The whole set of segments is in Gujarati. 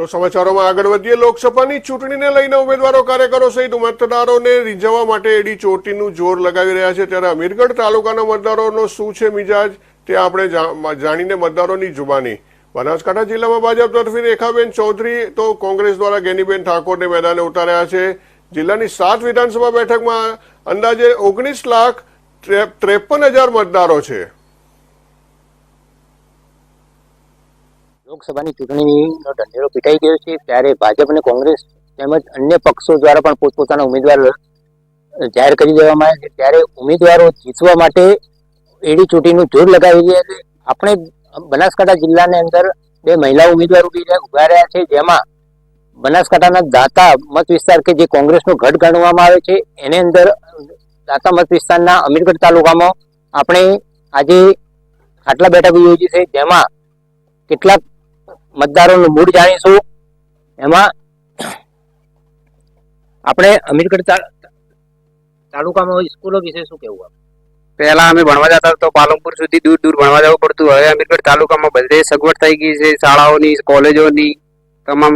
તો સમાચારોમાં આગળ વધીએ. લોકસભાની ચૂંટણીને લઈને ઉમેદવારો, કાર્યકરો સહિત મતદારોને રીઝવવા માટે એડી ચોટીનું જોર લગાવી રહ્યા છે. ત્યારે અમીરગઢ તાલુકાના મતદારોનો શું છે મિજાજ, તે આપણે જાણીને મતદારોની જુબાની. બનાસકાંઠા જિલ્લામાં ભાજપ તરફી રેખાબેન ચૌધરી તો કોંગ્રેસ દ્વારા ગેનીબેન ઠાકોરને મેદાને ઉતાર્યા છે. જિલ્લાની સાત વિધાનસભા બેઠકમાં અંદાજે ઓગણીસ લાખ ત્રેપન હજાર મતદારો છે. લોકસભાની ચૂંટણીનો ઢંઢેરો પીટાઈ ગયો છે, ત્યારે ભાજપ અને કોંગ્રેસ તેમજ અન્ય પક્ષો દ્વારા પણ પોતપોતાના ઉમેદવાર જાહેર કરી દેવામાં આવ્યા છે. ત્યારે ઉમેદવારો જીતવા માટે એડી ચૂંટણીનું જોર લગાવી રહ્યા છે. આપણે બનાસકાંઠા જિલ્લાની અંદર બે મહિલા ઉમેદવાર ઊભી રહ્યા છે. જેમાં બનાસકાંઠાના દાતા મત વિસ્તાર કે જે કોંગ્રેસનો ગઢ ગણવામાં આવે છે, એની અંદર દાતા મત વિસ્તારના અમીરગઢ તાલુકામાં આપણે આજે આટલા બેઠક યોજી છે, જેમાં કેટલાક મતદારોનું મૂડ જાણીશું. એમાં આપણે અમીરગઢ તાલુકામાં સ્કૂલો વિશે શું કહેવું? પહેલા અમે ભણવા જતા તો પાલનપુર સુધી દૂર દૂર ભણવા જવું પડતું. હવે અમીરગઢ તાલુકામાં બધે સગવડ થઈ ગઈ છે. શાળાઓની કોલેજોની તમામ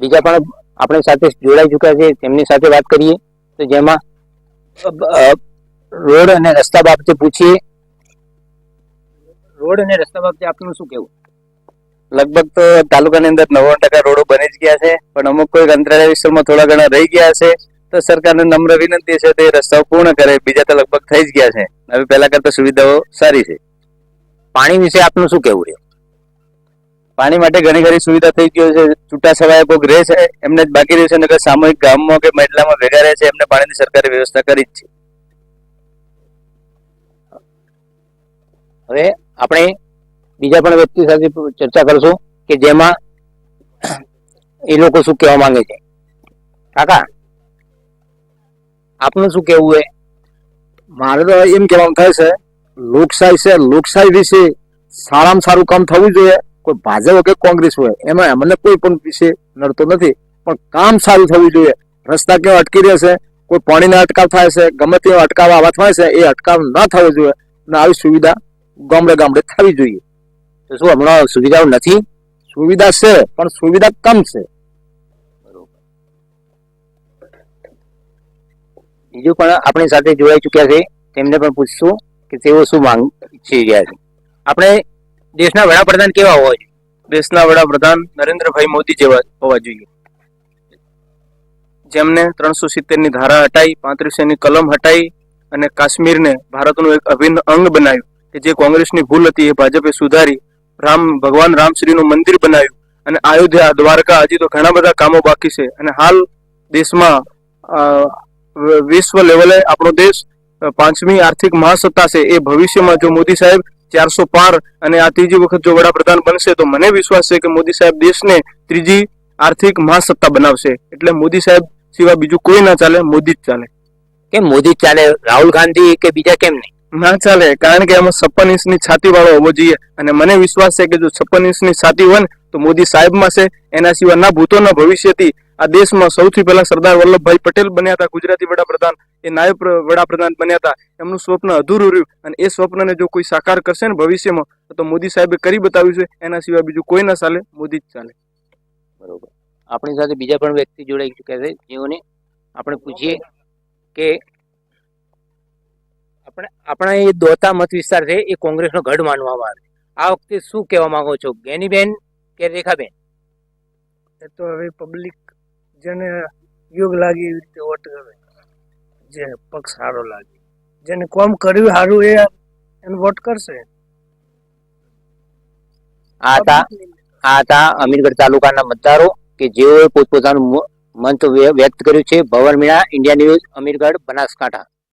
બીજા પણ આપણી સાથે જોડાઈ ચૂક્યા છે. તેમની સાથે વાત કરીએ. તો જેમાં રોડ અને રસ્તા બાબતે પૂછીએ. રોડ અને રસ્તા બાબતે આપનું શું કહેવું? લગભગ તો તાલુકાની અંદર નવ્વાણું ટકા રોડો બની જ ગયા છે, પણ અમુક કોઈ અંતરાળીય વિસ્તારમાં થોડા ઘણા રહી ગયા છે, તો સરકારને નમ્ર વિનંતી છે તે રસ્તાઓ પૂર્ણ કરે, બીજા તો લગભગ થઈ જ ગયા છે. હવે પહેલા કરતા સુવિધાઓ સારી છે. પાણી વિશે આપનું શું કહેવું રહ્યું? પાણી માટે ઘણી ઘણી સુવિધા થઈ ગયો છે, છૂટા છવાયા કોઈક રહે છે, એમને જ બાકી રહ્યું છે, નકર સામૂહિક ગામમાં કે મહિલામાં ભેગા રહે છે, એમને પાણીની સરકારે વ્યવસ્થા કરી જ છે. હવે આપણે બીજા પણ વ્યક્તિ સાથે ચર્ચા કરશું કે જેમાં એ લોકો શું કહેવા માંગે છે. કાકા, આપનું શું કહેવું છે? મારે તો એમ કહેવાનું થાય છે, લોકશાહી છે, લોકશાહી વિશે સારામાં સારું કામ થવું જોઈએ. કોઈ ભાજપ કે કોંગ્રેસ હોય, એમાં અમને કોઈ પણ વિશે નડતો નથી. પણ કામ સારું થવું જોઈએ. રસ્તા કેવા અટકી રહ્યા છે, કોઈ પાણીના અટકાવ થાય છે, ગમે તેવા અટકાવ આવા થાય છે, એ અટકાવ ન થવો જોઈએ. અને આવી સુવિધા ગામડે ગામડે થવી જોઈએ. તો શું, હમણાં સુવિધાઓ નથી? સુવિધા છે, પણ સુવિધા કમ છે. બીજું પણ આપણી સાથે જોડાઈ ચૂક્યા છે. તેમને પણ પૂછશું કે તેઓ શું માંગ ઈચ્છી રહ્યા છે. આપણે દેશના વડાપ્રધાન કેવા હોવા જોઈએ? દેશના વડાપ્રધાન નરેન્દ્રભાઈ મોદી જેવા હોવા જોઈએ. જેમને ત્રણસો સિત્તેરની ધારા હટાઈ પાંત્રીસો ની કલમ હટાઈ અને કાશ્મીરને ભારતનું એક અભિન્ન અંગ બનાવ્યું. કે જે કોંગ્રેસની ભૂલ હતી એ ભાજપે સુધારી, રામ, ભગવાન રામશ્રીનું મંદિર બનાવ્યું અને અયોધ્યા, દ્વારકા હજી તો ઘણા બધા કામો બાકી છે અને હાલ દેશમાં વિશ્વ લેવલે આપણો દેશ પાંચમી આર્થિક મહાસત્તા છે એ ભવિષ્યમાં જો મોદી સાહેબ ચારસો પાર અને આ ત્રીજી વખત જો વડાપ્રધાન બનશે તો મને વિશ્વાસ છે કે મોદી સાહેબ દેશને ત્રીજી આર્થિક મહાસત્તા બનાવશે. એટલે મોદી સાહેબ સિવાય બીજું કોઈ ના ચાલે, મોદી જ ચાલે. કેમ મોદી જ ચાલે? રાહુલ ગાંધી કે બીજા કેમ નહીં? ના ચાલે, કારણ કે એમાં છપ્પન ઇંચની છાતી વાળો હોવો જોઈએ. અને મને વિશ્વાસ છે કે જો છપ્પન ઇંચની છાતી હોય ને, તો મોદી સાહેબમાં છે, એના સિવાય ના ભૂતો ના ભવિષ્યથી આ દેશમાં સૌથી પહેલા સરદાર વલ્લભભાઈ પટેલ બન્યા હતા, ગુજરાતી વડાપ્રધાન. એ નાયબ વડાપ્રધાન બન્યા હતા. એમનું સ્વપ્ન અધૂરું રહ્યું. અને એ સ્વપ્નને જો કોઈ સાકાર કરશે ને ભવિષ્યમાં, તો મોદી સાહેબે કરી બતાવ્યું છે. એના સિવાય બીજું કોઈ ના ચાલે, મોદી જ ચાલે. બરોબર. આપણી સાથે બીજા પણ વ્યક્તિ જોડાઈ ચૂક્યા છે, જેઓને આપણે પૂછીએ કે આપણે આપણા એ દોતા મત વિસ્તાર છે એ કોંગ્રેસનો ગઢ માનવામાં આવે. આ વખતે શું કહેવા માંગો છો? ગેનીબેન કે રેખાબેન? એ તો હવે પબ્લિક જેને યોગ લાગે એવી રીતે વોટ કરે જે પક્ષ સારો લાગે. જેને કોમ કર્યું સારું એ એને વોટ કરશે. આ હતા આ હતા અમીરગઢ તાલુકાના મતદારો કે જેઓએ પોતપોતાનું મંત વ્યક્ત કર્યું છે. Bhavan Meena India news Amirgadh Banaskantha.